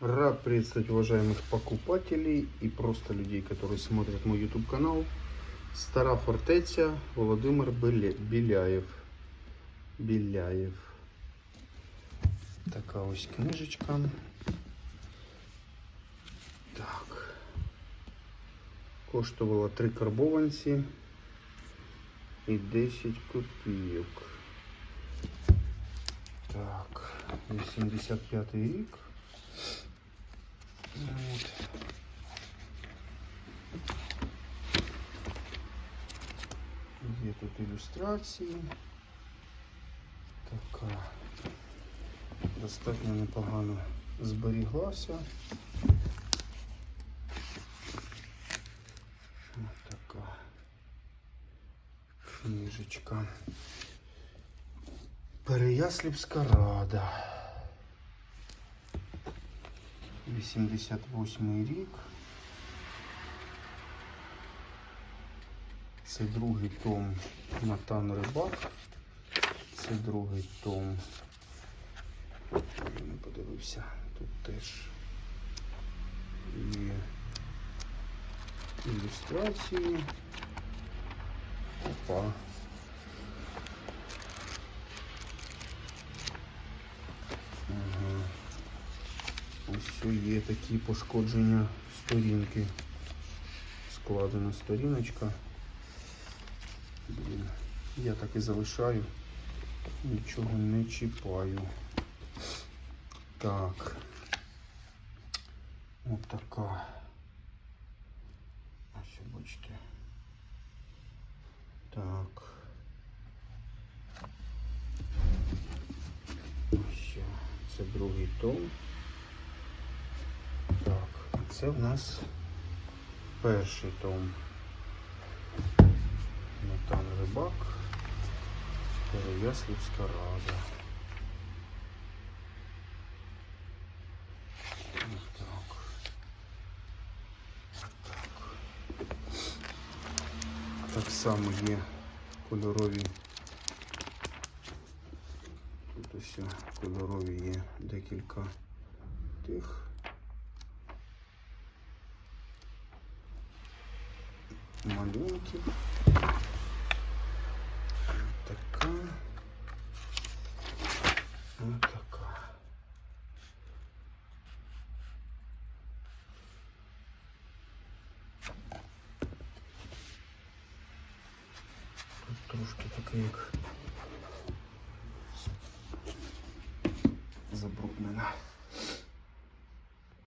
Рад приветствовать уважаемых покупателей и просто людей, которые смотрят мой YouTube канал. Стара фортеця Володимир Беля- Біляєв. Біляєв. Така ось книжечка. Так. Коштувала 3 карбованці і 10 копійок. Так, 85 рік. От. Є тут ілюстрації. Така достатньо непогано зберіглася. Ось така книжечка. Переяслівська рада. 88 рік. Це другий том Натан Рибак. Це другий том. Я не подивився. Тут теж є ілюстрації. Опа. Що є такі пошкодження сторінки. Складена сторіночка. Блін, я так і залишаю. Нічого не чіпаю. Так. Ось така. Ось бачите. Так. Ось це другий том. Це в нас перший том. Натан Рибак, Переяслівська рада. Так само є кольорові. Тут ось кольорові є декілька тих. Малюнків. Така. Ось така. Тут трошки таке як забруднена.